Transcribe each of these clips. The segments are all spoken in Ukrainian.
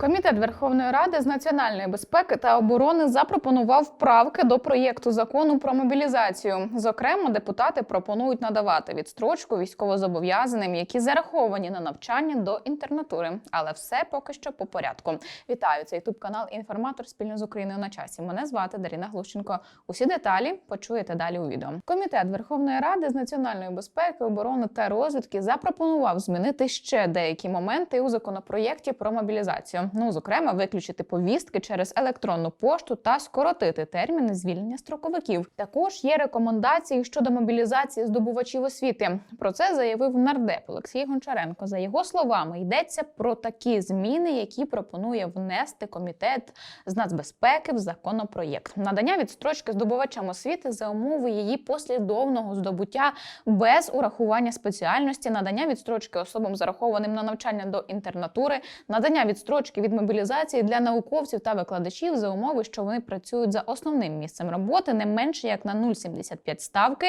Комітет Верховної Ради з національної безпеки та оборони запропонував правки до проєкту закону про мобілізацію. Зокрема, депутати пропонують надавати відстрочку військовозобов'язаним, які зараховані на навчання до інтернатури. Але все поки що по порядку. Вітаю це ютуб канал Інформатор спільно з Україною на часі. Мене звати Даріна Глущенко. Усі деталі почуєте далі у відео. Комітет Верховної Ради з національної безпеки, оборони та розвідки запропонував змінити ще деякі моменти у законопроєкті про мобілізацію. Ну, зокрема, виключити повістки через електронну пошту та скоротити терміни звільнення строковиків. Також є рекомендації щодо мобілізації здобувачів освіти. Про це заявив нардеп Олексій Гончаренко. За його словами, йдеться про такі зміни, які пропонує внести комітет з нацбезпеки в законопроєкт. Надання відстрочки здобувачам освіти за умови її послідовного здобуття без урахування спеціальності, надання відстрочки особам зарахованим на навчання до інтернатури, надання відстрочки від мобілізації для науковців та викладачів за умови, що вони працюють за основним місцем роботи не менше як на 0,75 ставки.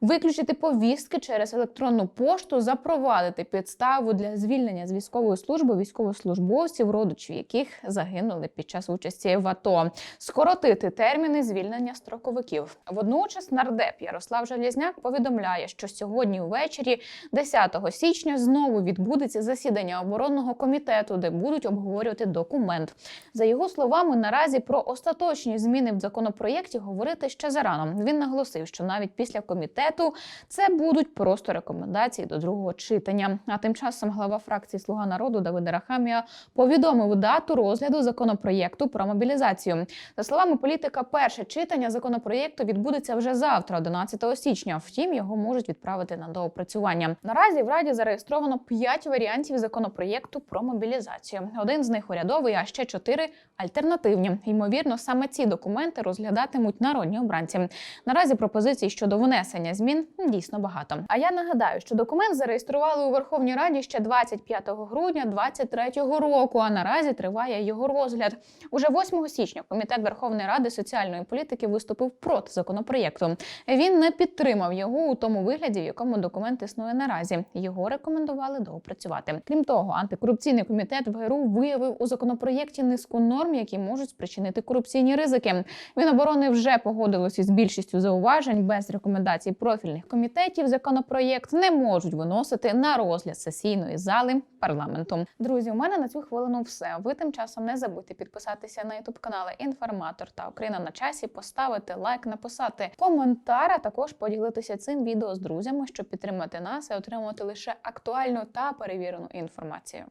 Виключити повістки через електронну пошту, запровадити підставу для звільнення з військової служби військовослужбовців, родичів яких загинули під час участі в АТО, скоротити терміни звільнення строковиків. Водночас нардеп Ярослав Железняк повідомляє, що сьогодні ввечері, 10 січня, знову відбудеться засідання оборонного комітету, де будуть обговорювати документ. За його словами, наразі про остаточні зміни в законопроєкті говорити ще зарано. Він наголосив, що навіть після комітету це будуть просто рекомендації до другого читання. А тим часом глава фракції Слуга народу Давид Рахамія повідомив дату розгляду законопроєкту про мобілізацію. За словами політика, перше читання законопроєкту відбудеться вже завтра, 11 січня. Втім, його можуть відправити на доопрацювання. Наразі в раді зареєстровано 5 варіантів законопроєкту про мобілізацію. Один з них урядовий, а ще чотири альтернативні. Ймовірно, саме ці документи розглядатимуть народні обранці. Наразі пропозицій щодо внесення змін дійсно багато. А я нагадаю, що документ зареєстрували у Верховній Раді ще 25 грудня 2023 року. А наразі триває його розгляд. Уже 8 січня комітет Верховної Ради соціальної політики виступив проти законопроєкту. Він не підтримав його у тому вигляді, в якому документ існує наразі. Його рекомендували доопрацювати. Крім того, антикорупційний комітет в ГРУ виявив у законопроєкті низку норм, які можуть спричинити корупційні ризики. Міноборони вже погодилося з більшістю зауважень без рекомендацій профільних комітетів. Законопроєкт не можуть виносити на розгляд сесійної зали парламенту. Друзі, у мене на цю хвилину все. Ви тим часом не забудьте підписатися на ютуб канали Інформатор та Україна на часі, поставити лайк, написати коментар, а також поділитися цим відео з друзями, щоб підтримати нас і отримувати лише актуальну та перевірену інформацію.